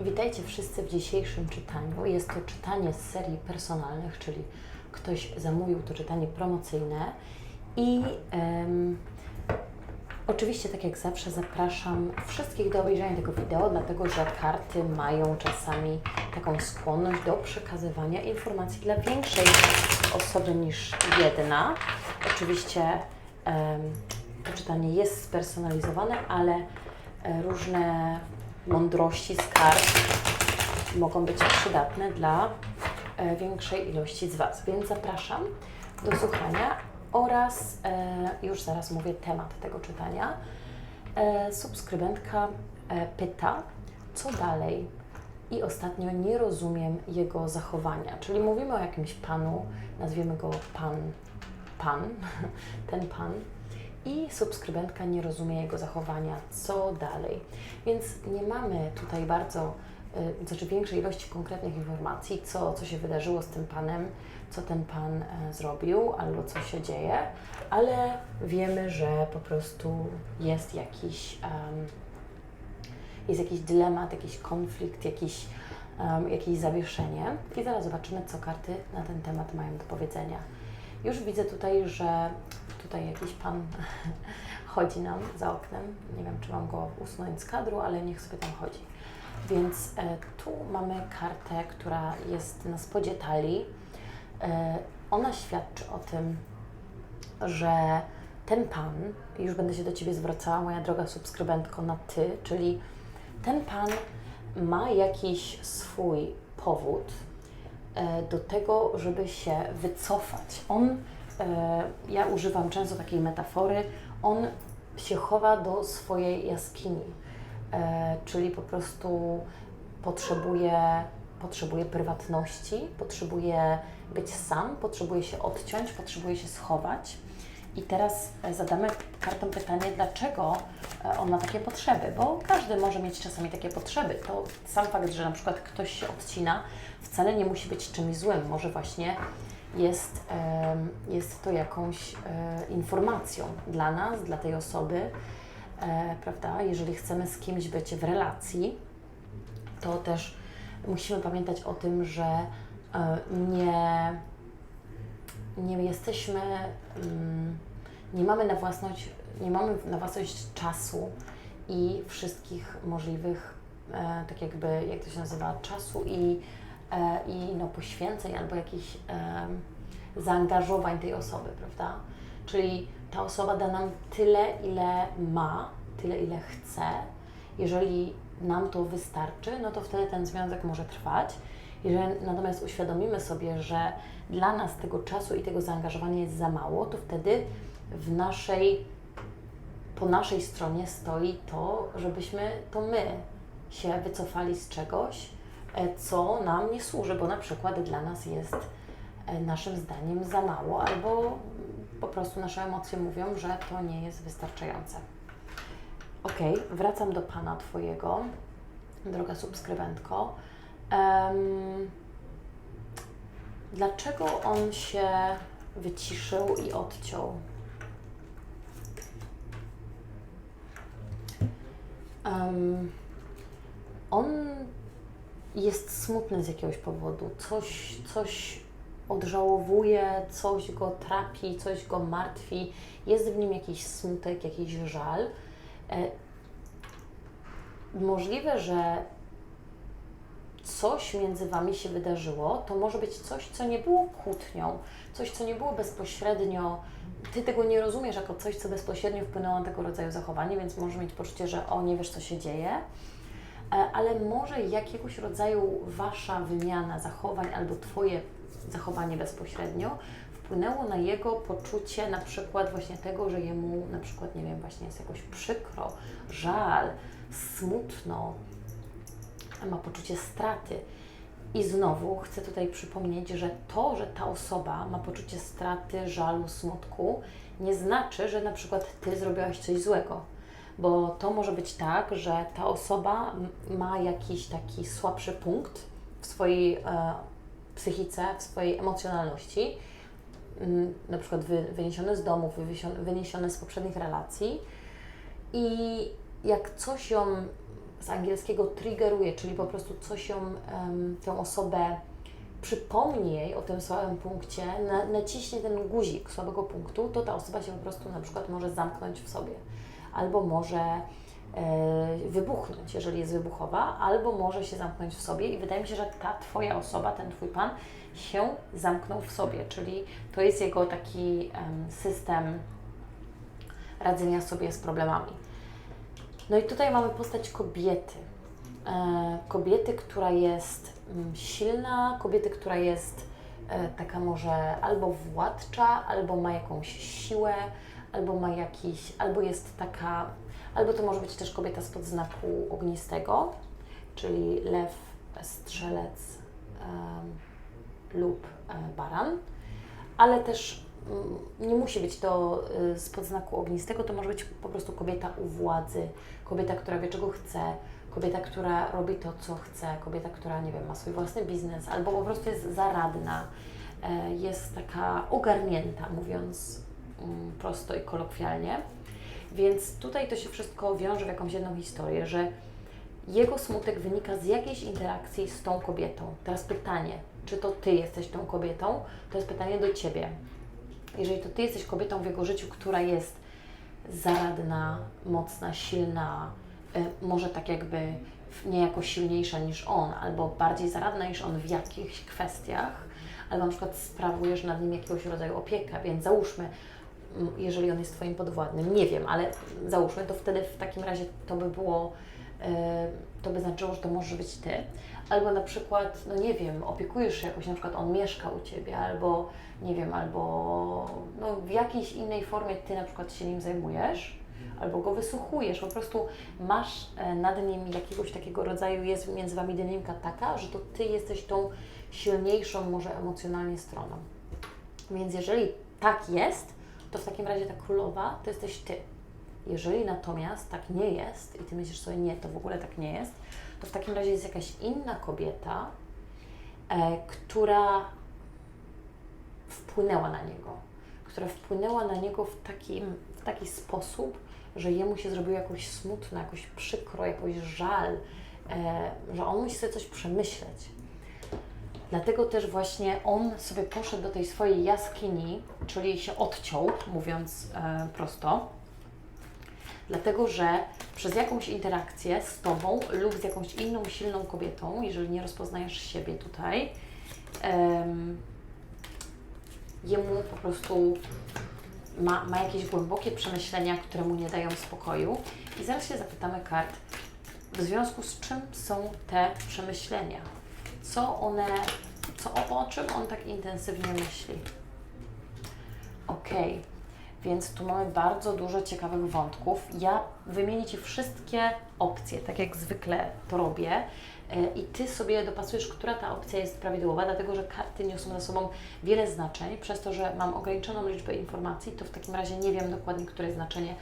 Witajcie wszyscy w dzisiejszym czytaniu. Jest to czytanie z serii personalnych, czyli ktoś zamówił to czytanie promocyjne i em, oczywiście, tak jak zawsze, zapraszam wszystkich do obejrzenia tego wideo, dlatego że karty mają czasami taką skłonność do przekazywania informacji dla większej osoby niż jedna. Oczywiście em, to czytanie jest spersonalizowane, ale e, różne mądrości z kart mogą być przydatne dla e, większej ilości z Was. Więc zapraszam do słuchania oraz e, już zaraz mówię temat tego czytania. E, subskrybentka pyta, co dalej? I ostatnio nie rozumiem jego zachowania. Czyli mówimy o jakimś panu, nazwiemy go pan, pan, ten pan. I subskrybentka nie rozumie jego zachowania, co dalej. Więc nie mamy tutaj bardzo, y, znaczy większej ilości konkretnych informacji, co, co się wydarzyło z tym panem, co ten pan e, zrobił albo co się dzieje, ale wiemy, że po prostu jest jakiś, em, jest jakiś dylemat, jakiś konflikt, jakiś, em, jakieś zawieszenie. I zaraz zobaczymy, co karty na ten temat mają do powiedzenia. Już widzę tutaj, że tutaj jakiś pan chodzi nam za oknem. Nie wiem, czy mam go usunąć z kadru, ale niech sobie tam chodzi. Więc e, tu mamy kartę, która jest na spodzie talii. E, ona świadczy o tym, że ten pan, już będę się do Ciebie zwracała, moja droga subskrybentko, na Ty, czyli ten pan ma jakiś swój powód e, do tego, żeby się wycofać. On, ja używam często takiej metafory, on się chowa do swojej jaskini, e, czyli po prostu potrzebuje, potrzebuje prywatności, potrzebuje być sam, potrzebuje się odciąć, potrzebuje się schować. I teraz e, zadamy kartom pytanie, dlaczego e, on ma takie potrzeby, bo każdy może mieć czasami takie potrzeby. To sam fakt, że na przykład ktoś się odcina, wcale nie musi być czymś złym. Może właśnie jest, jest to jakąś e, informacją dla nas, dla tej osoby, e, prawda? Jeżeli chcemy z kimś być w relacji, to też musimy pamiętać o tym, że e, nie, nie jesteśmy, mm, nie mamy na własność, nie mamy na własność czasu i wszystkich możliwych, tak jakby, jak to się nazywa, czasu i, i no, poświęceń albo jakichś em, zaangażowań tej osoby, prawda? Czyli ta osoba da nam tyle, ile ma, tyle, ile chce. Jeżeli nam to wystarczy, no to wtedy ten związek może trwać. Jeżeli natomiast uświadomimy sobie, że dla nas tego czasu i tego zaangażowania jest za mało, to wtedy w naszej, po naszej stronie stoi to, żebyśmy to my się wycofali z czegoś, e, co nam nie służy, bo na przykład dla nas jest e, naszym zdaniem za mało, albo po prostu nasze emocje mówią, że to nie jest wystarczające. Ok, wracam do Pana Twojego, droga subskrybentko. Em, dlaczego on się wyciszył i odciął? Em, on jest smutny z jakiegoś powodu, coś, coś odżałowuje, coś go trapi, coś go martwi, jest w nim jakiś smutek, jakiś żal. E, możliwe, że coś między Wami się wydarzyło, to może być coś, co nie było kłótnią, coś, co nie było bezpośrednio, Ty tego nie rozumiesz jako coś, co bezpośrednio wpłynęło na tego rodzaju zachowanie, więc możesz mieć poczucie, że o, nie wiesz, co się dzieje, ale może jakiegoś rodzaju Wasza wymiana zachowań albo Twoje zachowanie bezpośrednio wpłynęło na jego poczucie na przykład właśnie tego, że jemu na przykład, nie wiem, właśnie jest jakoś przykro, żal, smutno, ma poczucie straty. I znowu chcę tutaj przypomnieć, że to, że ta osoba ma poczucie straty, żalu, smutku, nie znaczy, że na przykład Ty zrobiłaś coś złego. Bo to może być tak, że ta osoba ma jakiś taki słabszy punkt w swojej e, psychice, w swojej emocjonalności, mm, na przykład wy, wyniesione z domu, wyniesione z poprzednich relacji i jak coś ją z angielskiego triggeruje, czyli po prostu coś ją, tę osobę przypomni jej o tym słabym punkcie, na, naciśnie ten guzik słabego punktu, to ta osoba się po prostu na przykład może zamknąć w sobie. Albo może e, wybuchnąć, jeżeli jest wybuchowa, albo może się zamknąć w sobie i wydaje mi się, że ta Twoja osoba, ten Twój Pan się zamknął w sobie, czyli to jest jego taki em, system radzenia sobie z problemami. No i tutaj mamy postać kobiety. E, kobiety, która jest mm, silna, kobiety, która jest e, taka może albo władcza, albo ma jakąś siłę, albo ma jakiś, albo jest taka, albo to może być też kobieta spod znaku ognistego, czyli lew, strzelec lub e, baran, ale też mm, nie musi być to y, spod znaku ognistego, to może być po prostu kobieta u władzy, kobieta, która wie czego chce, kobieta, która robi to, co chce, kobieta, która, nie wiem, ma swój własny biznes, albo po prostu jest zaradna, e, jest taka ogarnięta, mówiąc prosto i kolokwialnie. Więc tutaj to się wszystko wiąże w jakąś jedną historię, że jego smutek wynika z jakiejś interakcji z tą kobietą. Teraz pytanie, czy to Ty jesteś tą kobietą? To jest pytanie do Ciebie. Jeżeli to Ty jesteś kobietą w jego życiu, która jest zaradna, mocna, silna, y, może tak jakby niejako silniejsza niż on, albo bardziej zaradna niż on w jakichś kwestiach, albo na przykład sprawujesz nad nim jakiegoś rodzaju opiekę, więc załóżmy, mm, jeżeli on jest Twoim podwładnym, nie wiem, ale załóżmy, to wtedy w takim razie to by było, y, to by znaczyło, że to może być Ty. Albo na przykład, no nie wiem, opiekujesz się jakoś, na przykład on mieszka u Ciebie, albo nie wiem, albo no, w jakiejś innej formie Ty na przykład się nim zajmujesz, albo go wysłuchujesz, po prostu masz e, nad nim jakiegoś takiego rodzaju, jest między Wami dynamika taka, że to Ty jesteś tą silniejszą może emocjonalnie stroną. Więc jeżeli tak jest, to w takim razie ta królowa to jesteś Ty. Jeżeli natomiast tak nie jest i Ty myślisz sobie, nie, to w ogóle tak nie jest, to w takim razie jest jakaś inna kobieta, e, która wpłynęła na niego, która wpłynęła na niego w, takim, w taki sposób, że jemu się zrobiło jakoś smutno, jakoś przykro, jakoś żal, e, że on musi sobie coś przemyśleć. Dlatego też właśnie on sobie poszedł do tej swojej jaskini, czyli się odciął, mówiąc e, prosto, dlatego że przez jakąś interakcję z Tobą lub z jakąś inną silną kobietą, jeżeli nie rozpoznajesz siebie tutaj, em, jemu po prostu ma, ma jakieś głębokie przemyślenia, które mu nie dają spokoju. I zaraz się zapytamy kart, w związku z czym są te przemyślenia? Co one, co, o, czym on tak intensywnie myśli? Okej, więc tu mamy bardzo dużo ciekawych wątków. Ja wymienię Ci wszystkie opcje, tak jak zwykle to robię. E, I Ty sobie dopasujesz, która ta opcja jest prawidłowa, dlatego że karty niosą za sobą wiele znaczeń. Przez to, że mam ograniczoną liczbę informacji, to w takim razie nie wiem dokładnie, które znaczenie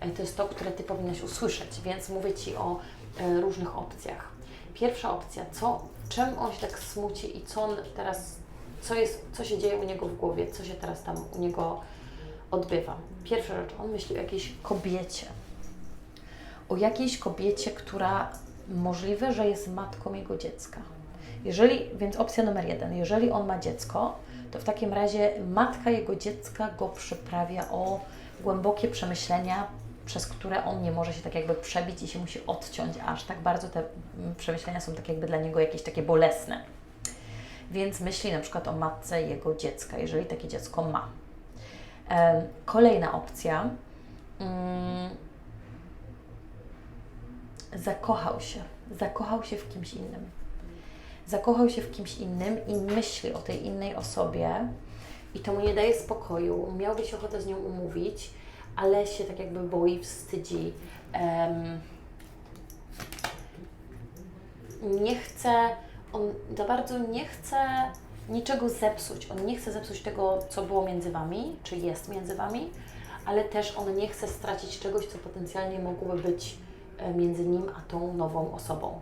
e, to jest to, które Ty powinnaś usłyszeć, więc mówię Ci o e, różnych opcjach. Pierwsza opcja, co, czym on się tak smuci i co on teraz, co, jest, co się dzieje u niego w głowie, co się teraz tam u niego odbywa. Pierwsza rzecz, on myśli o jakiejś kobiecie. O jakiejś kobiecie, która możliwe, że jest matką jego dziecka. Jeżeli, więc opcja numer jeden, jeżeli on ma dziecko, to w takim razie matka jego dziecka go przyprawia o głębokie przemyślenia, przez które on nie może się tak jakby przebić i się musi odciąć, aż tak bardzo te mm, przemyślenia są tak jakby dla niego jakieś takie bolesne. Więc myśli na przykład o matce jego dziecka, jeżeli takie dziecko ma. Kolejna opcja. Mm, zakochał się. Zakochał się w kimś innym. Zakochał się w kimś innym i myśli o tej innej osobie i to mu nie daje spokoju. Miałby się ochotę z nią umówić, ale się tak jakby boi, wstydzi. Nie chce, on za bardzo nie chce niczego zepsuć. On nie chce zepsuć tego, co było między Wami, czy jest między Wami, ale też on nie chce stracić czegoś, co potencjalnie mogłoby być e, między nim a tą nową osobą.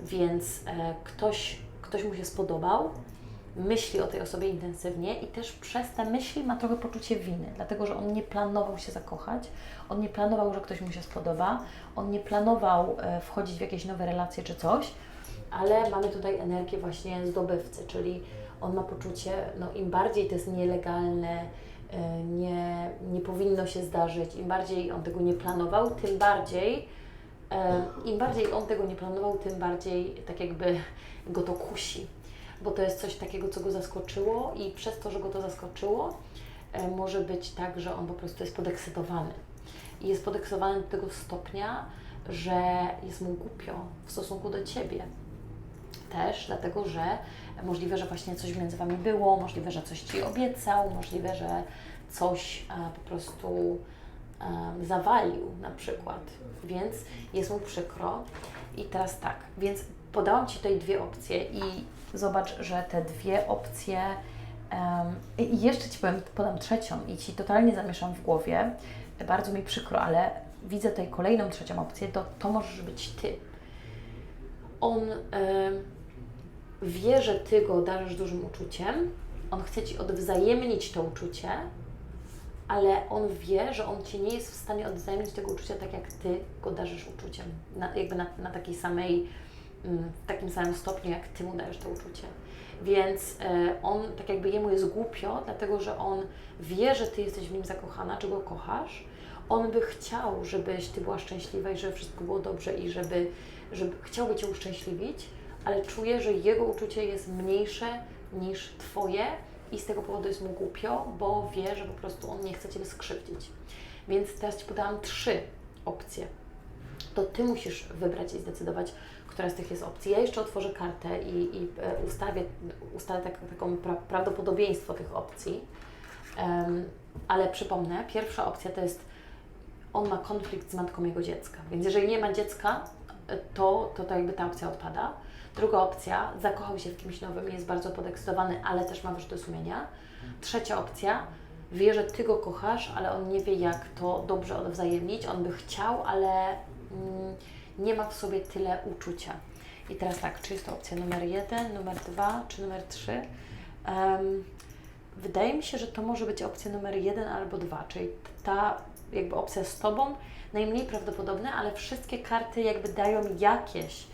Więc e, ktoś, ktoś mu się spodobał myśli o tej osobie intensywnie i też przez te myśli ma trochę poczucie winy, dlatego że on nie planował się zakochać, on nie planował, że ktoś mu się spodoba, on nie planował e, wchodzić w jakieś nowe relacje czy coś, ale mamy tutaj energię właśnie zdobywcy, czyli on ma poczucie, no im bardziej to jest nielegalne, e, nie, nie powinno się zdarzyć, im bardziej on tego nie planował, tym bardziej, e, im bardziej on tego nie planował, tym bardziej tak jakby go to kusi, bo to jest coś takiego, co go zaskoczyło i przez to, że go to zaskoczyło, e, może być tak, że on po prostu jest podekscytowany. I jest podekscytowany do tego stopnia, że jest mu głupio w stosunku do Ciebie. Też dlatego, że możliwe, że właśnie coś między Wami było, możliwe, że coś Ci obiecał, możliwe, że coś e, po prostu e, zawalił na przykład, więc jest mu przykro. I teraz tak, więc podałam Ci tutaj dwie opcje i zobacz, że te dwie opcje i jeszcze Ci powiem, podam trzecią i Ci totalnie zamieszam w głowie. Bardzo mi przykro, ale widzę tutaj kolejną trzecią opcję, to, to możesz być Ty. On em, wie, że Ty go darzysz dużym uczuciem, on chce Ci odwzajemnić to uczucie, ale on wie, że on Ci nie jest w stanie odwzajemnić tego uczucia tak, jak Ty go darzysz uczuciem, na, jakby na, na takiej samej, w takim samym stopniu, jak Ty mu dajesz to uczucie. Więc e, on, tak jakby jemu jest głupio, dlatego że on wie, że Ty jesteś w nim zakochana, czy go kochasz. On by chciał, żebyś Ty była szczęśliwa i żeby wszystko było dobrze i żeby, żeby chciałby Cię uszczęśliwić, ale czuje, że jego uczucie jest mniejsze niż Twoje i z tego powodu jest mu głupio, bo wie, że po prostu on nie chce Ciebie skrzywdzić. Więc teraz Ci podałam trzy opcje. To Ty musisz wybrać i zdecydować, która z tych jest opcji. Ja jeszcze otworzę kartę i, i e, ustawię, tak, taką pra, prawdopodobieństwo tych opcji. Em, ale przypomnę, pierwsza opcja to jest on ma konflikt z matką jego dziecka. Więc jeżeli nie ma dziecka, e, to, to, to jakby ta opcja odpada. Druga opcja, zakochał się w kimś nowym, jest bardzo podekscytowany, ale też ma wyrzuty sumienia. Trzecia opcja, wie, że Ty go kochasz, ale on nie wie, jak to dobrze odwzajemnić. On by chciał, ale nie ma w sobie tyle uczucia. I teraz tak, czy jest to opcja numer jeden, numer dwa, czy numer trzy? Em, wydaje mi się, że to może być opcja numer jeden albo dwa, czyli ta jakby opcja z Tobą najmniej prawdopodobne, ale wszystkie karty jakby dają jakieś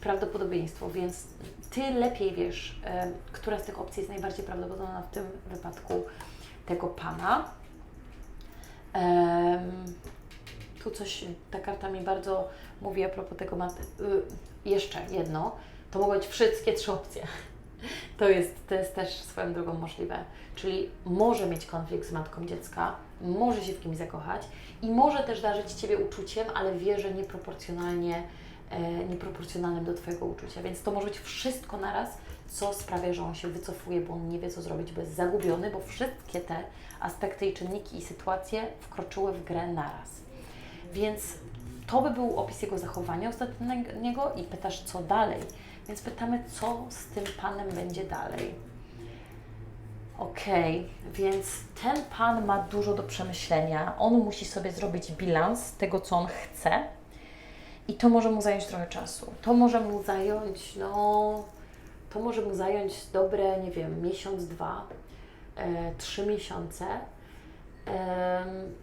prawdopodobieństwo, więc Ty lepiej wiesz, em, która z tych opcji jest najbardziej prawdopodobna w tym wypadku tego Pana. Em, tu coś, ta karta mi bardzo mówi a propos tego mat... Y, jeszcze jedno, to mogą być wszystkie trzy opcje. To jest, to jest też swoją drogą możliwe. Czyli może mieć konflikt z matką dziecka, może się w kimś zakochać i może też darzyć Ciebie uczuciem, ale wie, że nieproporcjonalnie, e, nieproporcjonalnym do Twojego uczucia. Więc to może być wszystko naraz, co sprawia, że on się wycofuje, bo on nie wie, co zrobić, bo jest zagubiony, bo wszystkie te aspekty i czynniki i sytuacje wkroczyły w grę naraz. Więc to by był opis jego zachowania ostatniego i pytasz, co dalej. Więc pytamy, co z tym panem będzie dalej. Okej, więc ten pan ma dużo do przemyślenia. On musi sobie zrobić bilans tego, co on chce. I to może mu zająć trochę czasu. To może mu zająć, no, to może mu zająć dobre, nie wiem, miesiąc, dwa, e, trzy miesiące.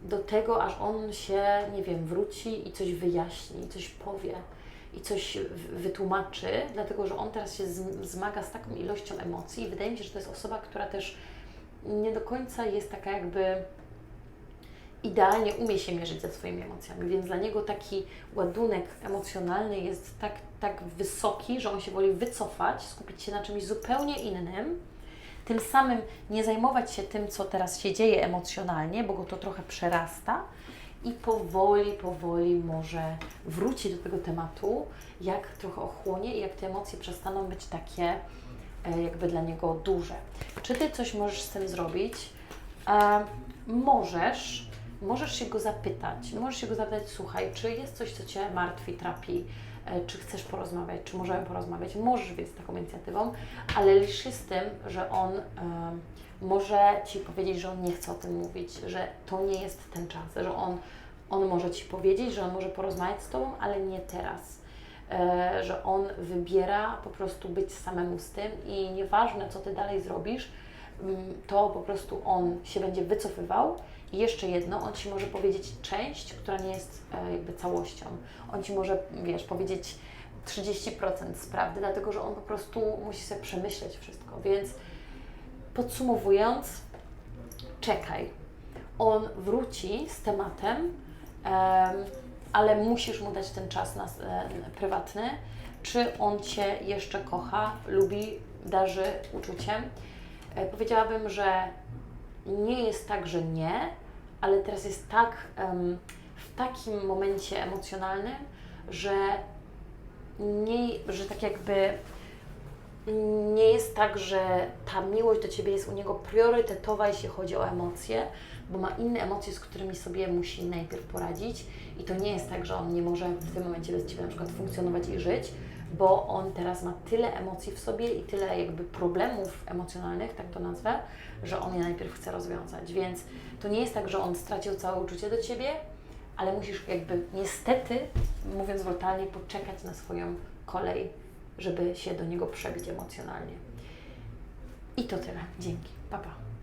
Do tego, aż on się, nie wiem, wróci i coś wyjaśni, coś powie i coś wytłumaczy, dlatego że on teraz się zmaga z taką ilością emocji i wydaje mi się, że to jest osoba, która też nie do końca jest taka jakby idealnie umie się mierzyć ze swoimi emocjami, więc dla niego taki ładunek emocjonalny jest tak, tak wysoki, że on się woli wycofać, skupić się na czymś zupełnie innym, tym samym nie zajmować się tym, co teraz się dzieje emocjonalnie, bo go to trochę przerasta i powoli, powoli może wróci do tego tematu, jak trochę ochłonie i jak te emocje przestaną być takie e, jakby dla niego duże. Czy Ty coś możesz z tym zrobić? E, możesz, możesz się go zapytać, możesz się go zapytać, słuchaj, czy jest coś, co Cię martwi, trapi, czy chcesz porozmawiać, czy możemy porozmawiać, możesz być taką inicjatywą, ale licz się z tym, że on e, może Ci powiedzieć, że on nie chce o tym mówić, że to nie jest ten czas, że on, on może Ci powiedzieć, że on może porozmawiać z Tobą, ale nie teraz. e, że on wybiera po prostu być samemu z tym i nieważne, co ty dalej zrobisz, mm, to po prostu on się będzie wycofywał. I jeszcze jedno, on ci może powiedzieć część, która nie jest e, jakby całością. On ci może, wiesz, powiedzieć 30% z prawdy, dlatego że on po prostu musi sobie przemyśleć wszystko. Więc podsumowując, czekaj. On wróci z tematem, em, ale musisz mu dać ten czas na, e, prywatny. Czy on Cię jeszcze kocha, lubi, darzy uczuciem? E, powiedziałabym, że nie jest tak, że nie, ale teraz jest tak em, w takim momencie emocjonalnym, że nie, że tak jakby nie jest tak, że ta miłość do Ciebie jest u niego priorytetowa, jeśli chodzi o emocje, bo ma inne emocje, z którymi sobie musi najpierw poradzić. I to nie jest tak, że on nie może w tym momencie bez Ciebie na przykład funkcjonować i żyć, bo on teraz ma tyle emocji w sobie i tyle jakby problemów emocjonalnych, tak to nazwę, że on je najpierw chce rozwiązać, więc to nie jest tak, że on stracił całe uczucie do Ciebie, ale musisz jakby niestety, mówiąc brutalnie, poczekać na swoją kolej, żeby się do niego przebić emocjonalnie. I to tyle. Dzięki. Pa, pa.